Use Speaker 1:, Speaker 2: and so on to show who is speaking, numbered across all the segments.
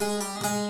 Speaker 1: Música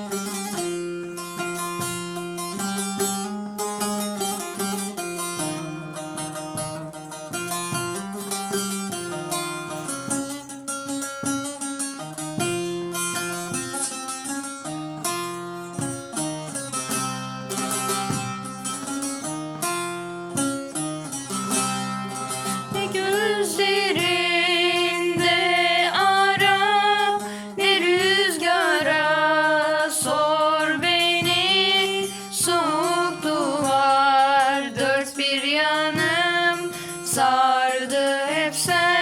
Speaker 1: have said.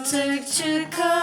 Speaker 1: artık çıkar.